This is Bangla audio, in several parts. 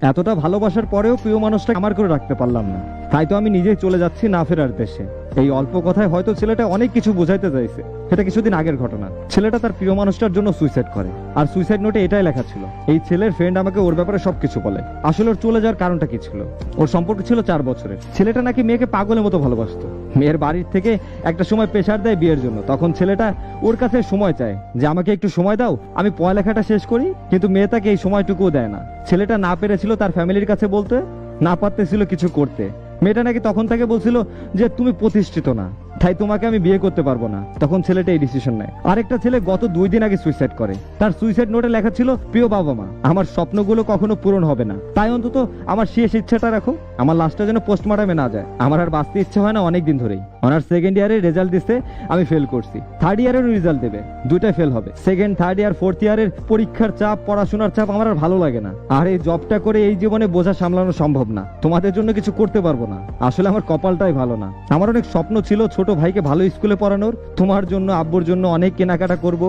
এতটা ভালোবাসার পরেও প্রিয় মানুষটা আমার করে রাখতে পারলাম না। তাই তো আমি নিজেই চলে যাচ্ছি না ফেরার দেশে। এই অল্প কথায় হয়তো ছেলেটা অনেক কিছু বোঝাইতে চাইছে। এটা কিছুদিন আগের ঘটনা। ছেলেটা তার প্রিয় মানুষটার জন্য সুইসাইড করে। আর সুইসাইড নোটে এটাই লেখা ছিল। এই ছেলের ফ্রেন্ড আমাকে ওর ব্যাপারে সবকিছু বলে। আসলে ওর চলে যাওয়ার কারণটা কি ছিল? ওর সম্পর্ক ছিল চার বছরের। ছেলেটা নাকি মেয়েকে পাগলের মতো ভালোবাসতো। মেয়ের বাড়ির থেকে একটা সময় প্রেশার দেয় বিয়ের জন্য। তখন ছেলেটা ওর কাছে সময় চায় যে, আমাকে একটু সময় দাও, আমি পড়ালেখাটা শেষ করি। কিন্তু মেয়ে তাকে এই সময়টুকুও দেয় না। ছেলেটা না পেরেছিল তার ফ্যামিলির কাছে বলতে, না পারতেছিল কিছু করতে। মেয়েটা নাকি তখন তাকে বলছিল যে, তুমি প্রতিষ্ঠিত না। তাই তোমাকে আমি বিয়ে করতে পারব না। তখন ছেলেটা এই ডিসিশন নেয়। আরেকটা ছেলে গত দুই দিন আগে সুইসাইড করে। তার সুইসাইড নোটে লেখা ছিল, প্রিয় বাবা মা, আমার স্বপ্নগুলো কখনো পূরণ হবে না। তাই অন্তত আমার শেষ ইচ্ছাটা রাখো। আমার লাস্টটা যেন পোস্টমর্টমে না যায়। আমার আর বাঁচতে ইচ্ছে হয় না অনেক দিন ধরেই। অনার সেকেন্ড ইয়ারে রেজাল্ট দিচ্ছে আমি ফেল করছি। থার্ড ইয়ারেরও রেজাল্ট দেবে। দুইটাই ফেল হবে। সেকেন্ড থার্ড ইয়ার ফোর্থ ইয়ারের পরীক্ষার চাপ, পড়াশোনার চাপ আমার আর ভালো লাগে না। আর এই জবটা করে এই জীবনে বোঝা সামলানো সম্ভব না। তোমাদের জন্য কিছু করতে পারব না। আসলে আমার কপালটাই ভালো না। আমার অনেক স্বপ্ন ছিল ছোট ভাইকে ভালো স্কুলে পড়ানোর, তোমার জন্য, আব্বুর জন্য অনেক কেনাকাটা করব,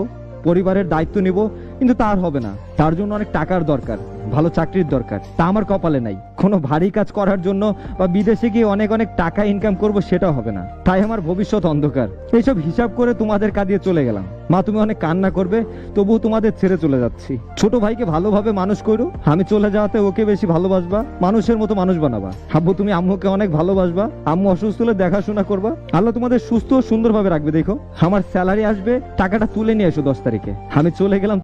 পরিবারের দায়িত্ব নিব, কিন্তু তার হবে না। তার জন্য অনেক টাকার দরকার, ভালো চাকরির দরকার। তা আমার কপালে নাই। কোনো ভারী কাজ করার জন্য বা বিদেশে গিয়ে অনেক অনেক টাকা ইনকাম করব সেটা হবে না। তাই আমার ভবিষ্যৎ অন্ধকার। এইসব হিসাব করে তোমাদের কাঁদিয়ে চলে গেলাম। মা, তুমি অনেক কান্না করবে, তবুও তোমাদের ছেড়ে চলে যাচ্ছি। ছোট ভাইকে ভালোভাবে মানুষ করো। আমি চলে যাওয়াতে ওকে বেশি ভালোবাসবা, মানুষের মতো মানুষ বানাবা। আব্বু, তুমি আম্মুকে অনেক ভালোবাসবা। আম্মু অসুস্থ হলে দেখাশোনা করবা। আল্লাহ তোমাদের সুস্থ সুন্দরভাবে রাখবে, দেখো। আমার স্যালারি আসবে, টাকাটা তুলে নিয়ে এসো দশ তারিখে। আমি চলে গেলাম